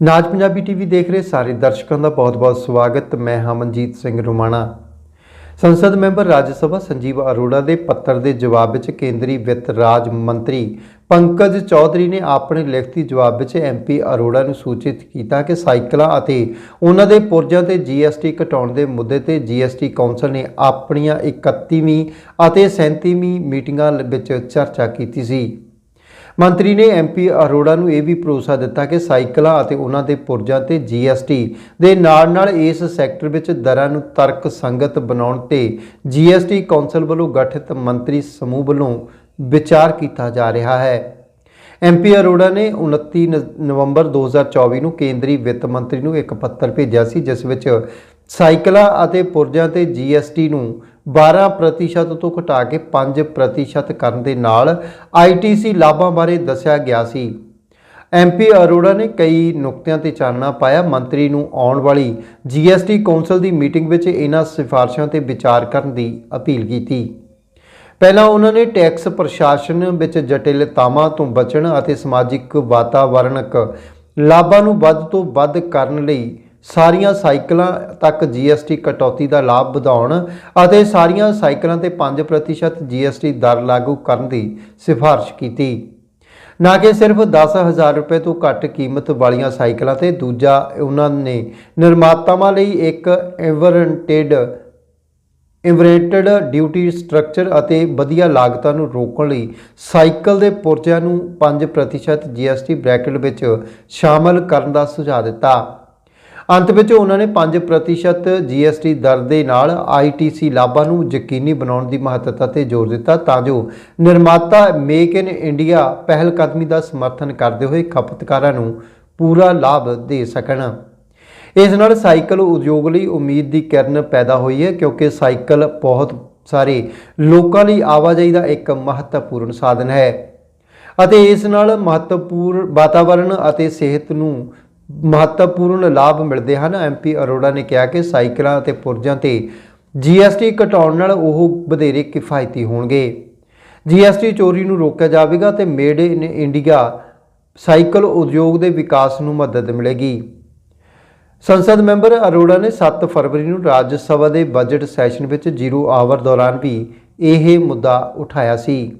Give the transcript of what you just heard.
ਨਾਜ Punjabi TV ਦੇਖ ਰਹੇ ਸਾਰੇ ਦਰਸ਼ਕਾਂ ਦਾ ਬਹੁਤ-ਬਹੁਤ ਸਵਾਗਤ। ਮੈਂ ਹਮਨਜੀਤ ਸਿੰਘ ਰੁਮਾਣਾ। ਸੰਸਦ ਮੈਂਬਰ ਰਾਜ ਸਭਾ ਸੰਜੀਵ ਅਰੋੜਾ ਦੇ ਪੱਤਰ ਦੇ ਜਵਾਬ ਵਿੱਚ ਕੇਂਦਰੀ ਵਿੱਤ ਰਾਜ ਮੰਤਰੀ ਪੰਕਜ ਚੌਧਰੀ ਨੇ ਆਪਣੇ ਲਿਖਤੀ ਜਵਾਬ ਵਿੱਚ ਐਮਪੀ ਅਰੋੜਾ ਨੂੰ ਸੂਚਿਤ ਕੀਤਾ ਕਿ ਸਾਈਕਲਾਂ ਅਤੇ ਉਹਨਾਂ ਦੇ ਪੁਰਜਿਆਂ ਤੇ ਜੀਐਸਟੀ ਘਟਾਉਣ ਦੇ ਮੁੱਦੇ ਤੇ ਜੀਐਸਟੀ ਕੌਂਸਲ ਨੇ ਆਪਣੀਆਂ 31ਵੀਂ ਅਤੇ 37ਵੀਂ ਮੀਟਿੰਗਾਂ ਵਿੱਚ ਚਰਚਾ ਕੀਤੀ ਸੀ। ਮੰਤਰੀ ਨੇ ਐਮਪੀ ਅਰੋੜਾ ਨੂੰ ਇਹ ਵੀ ਭਰੋਸਾ ਦਿੱਤਾ ਕਿ ਸਾਈਕਲਾਂ ਅਤੇ ਉਹਨਾਂ ਦੇ ਪੁਰਜਾਂ ਤੇ ਜੀਐਸਟੀ ਦੇ ਨਾਲ-ਨਾਲ ਇਸ ਸੈਕਟਰ ਵਿੱਚ ਦਰਾਂ ਨੂੰ ਤਰਕ ਸੰਗਤ ਬਣਾਉਣ ਤੇ ਜੀਐਸਟੀ ਕੌਂਸਲ ਵੱਲੋਂ ਗਠਿਤ ਮੰਤਰੀ ਸਮੂਹ ਵੱਲੋਂ ਵਿਚਾਰ ਕੀਤਾ ਜਾ ਰਿਹਾ ਹੈ। ਐਮਪੀ ਅਰੋੜਾ ਨੇ 29 ਨ- ਨਵੰਬਰ 2024 ਨੂੰ ਕੇਂਦਰੀ ਵਿੱਤ ਮੰਤਰੀ ਨੂੰ ਇੱਕ ਪੱਤਰ ਭੇਜਿਆ ਸੀ, ਜਿਸ ਵਿੱਚ ਸਾਈਕਲਾਂ ਅਤੇ ਪੁਰਜਾਂ ਤੇ ਜੀਐਸਟੀ ਨੂੰ 12% ਤੋਂ ਘਟਾ ਕੇ 5% ਕਰਨ ਦੇ ਨਾਲ ਆਈਟੀਸੀ ਲਾਭਾਂ ਬਾਰੇ ਦੱਸਿਆ ਗਿਆ ਸੀ। ਐਮਪੀ ਅਰੋੜਾ ਨੇ ਕਈ ਨੁਕਤਿਆਂ ਤੇ ਚਾਨਣਾ ਪਾਇਆ। ਮੰਤਰੀ ਨੂੰ ਆਉਣ ਵਾਲੀ ਜੀਐਸਟੀ ਕੌਂਸਲ ਦੀ ਮੀਟਿੰਗ ਵਿੱਚ ਇਹਨਾਂ ਸਿਫਾਰਸ਼ਾਂ ਤੇ ਵਿਚਾਰ ਕਰਨ ਦੀ ਅਪੀਲ ਕੀਤੀ। ਪਹਿਲਾਂ ਉਹਨਾਂ ਨੇ ਟੈਕਸ ਪ੍ਰਸ਼ਾਸਨ ਵਿੱਚ ਜਟਿਲਤਾਵਾਂ ਤੋਂ ਬਚਣ ਅਤੇ ਸਮਾਜਿਕ ਵਾਤਾਵਰਣਕ ਲਾਭਾਂ ਨੂੰ ਵੱਧ ਤੋਂ ਵੱਧ ਕਰਨ ਲਈ ਸਾਰੀਆਂ ਸਾਈਕਲਾਂ ਤੱਕ ਜੀਐਸਟੀ ਕਟੌਤੀ ਦਾ ਲਾਭ ਵਧਾਉਣ ਅਤੇ ਸਾਰੀਆਂ ਸਾਈਕਲਾਂ ਤੇ 5% ਜੀਐਸਟੀ ਦਰ ਲਾਗੂ ਕਰਨ ਦੀ ਸਿਫਾਰਿਸ਼ ਕੀਤੀ। ਨਾ ਕਿ ਸਿਰਫ 10000 ਰੁਪਏ ਤੋਂ ਘੱਟ ਕੀਮਤ ਵਾਲੀਆਂ ਸਾਈਕਲਾਂ ਤੇ ਦੂਜਾ ਉਹਨਾਂ ਨੇ ਨਿਰਮਾਤਾਵਾਂ ਲਈ ਇੱਕ ਇਨਵਰਟਡ ਇਨਵਰਟਡ ਡਿਊਟੀ ਸਟਰਕਚਰ ਅਤੇ ਵਧੀਆ ਲਾਗਤਾਂ ਨੂੰ ਰੋਕਣ ਲਈ ਸਾਈਕਲ ਦੇ ਪੁਰਜਿਆਂ ਨੂੰ 5% ਜੀਐਸਟੀ ਬ੍ਰੈਕਟ ਵਿੱਚ ਸ਼ਾਮਲ ਕਰਨ ਦਾ ਸੁਝਾਅ ਦਿੱਤਾ। ਅੰਤ ਵਿੱਚ ਉਹਨਾਂ ਨੇ 5% ਜੀਐਸਟੀ ਦਰ ਦੇ ਨਾਲ ਆਈਟੀਸੀ ਲਾਭਾਂ ਨੂੰ ਯਕੀਨੀ ਬਣਾਉਣ ਦੀ ਮਹੱਤਤਾ ਤੇ ਜ਼ੋਰ ਦਿੱਤਾ ਤਾਂ ਜੋ ਨਿਰਮਾਤਾ ਮੇਕ ਇਨ ਇੰਡੀਆ ਪਹਿਲ ਕਦਮੀ ਦਾ ਸਮਰਥਨ ਕਰਦੇ ਹੋਏ ਖਪਤਕਾਰਾਂ ਨੂੰ ਪੂਰਾ ਲਾਭ ਦੇ ਸਕਣ। ਇਸ ਨਾਲ ਸਾਈਕਲ ਉਦਯੋਗ ਲਈ ਉਮੀਦ ਦੀ ਕਿਰਨ ਪੈਦਾ ਹੋਈ ਹੈ ਕਿਉਂਕਿ ਸਾਈਕਲ ਬਹੁਤ ਸਾਰੇ ਲੋਕਾਂ ਲਈ ਆਵਾਜਾਈ ਦਾ ਇੱਕ ਮਹੱਤਵਪੂਰਨ ਸਾਧਨ ਹੈ ਅਤੇ ਇਸ ਨਾਲ ਮਹੱਤਵਪੂਰਨ ਵਾਤਾਵਰਣ ਅਤੇ ਸਿਹਤ ਨੂੰ ਮਹੱਤਵਪੂਰਨ ਲਾਭ ਮਿਲਦੇ ਹਨ। ਐਮਪੀ ਅਰੋੜਾ ਨੇ ਕਿਹਾ ਕਿ ਸਾਈਕਲਾਂ ਅਤੇ ਪੁਰਜਾਂ ਤੇ ਜੀਐਸਟੀ ਘਟਾਉਣ ਨਾਲ ਉਹ ਵਧੇਰੇ ਕਿਫਾਇਤੀ ਹੋਣਗੇ। ਜੀਐਸਟੀ ਚੋਰੀ ਨੂੰ ਰੋਕਿਆ ਜਾਵੇਗਾ ਤੇ ਮੇਡ ਇਨ ਇੰਡੀਆ ਸਾਈਕਲ ਉਦਯੋਗ ਦੇ ਵਿਕਾਸ ਨੂੰ ਮਦਦ ਮਿਲੇਗੀ। ਸੰਸਦ ਮੈਂਬਰ ਅਰੋੜਾ ਨੇ 7 ਫਰਵਰੀ ਨੂੰ ਰਾਜ ਸਭਾ ਦੇ ਬਜਟ ਸੈਸ਼ਨ ਵਿੱਚ ਜ਼ੀਰੋ ਆਵਰ ਦੌਰਾਨ ਵੀ ਇਹ ਮੁੱਦਾ ਉਠਾਇਆ ਸੀ।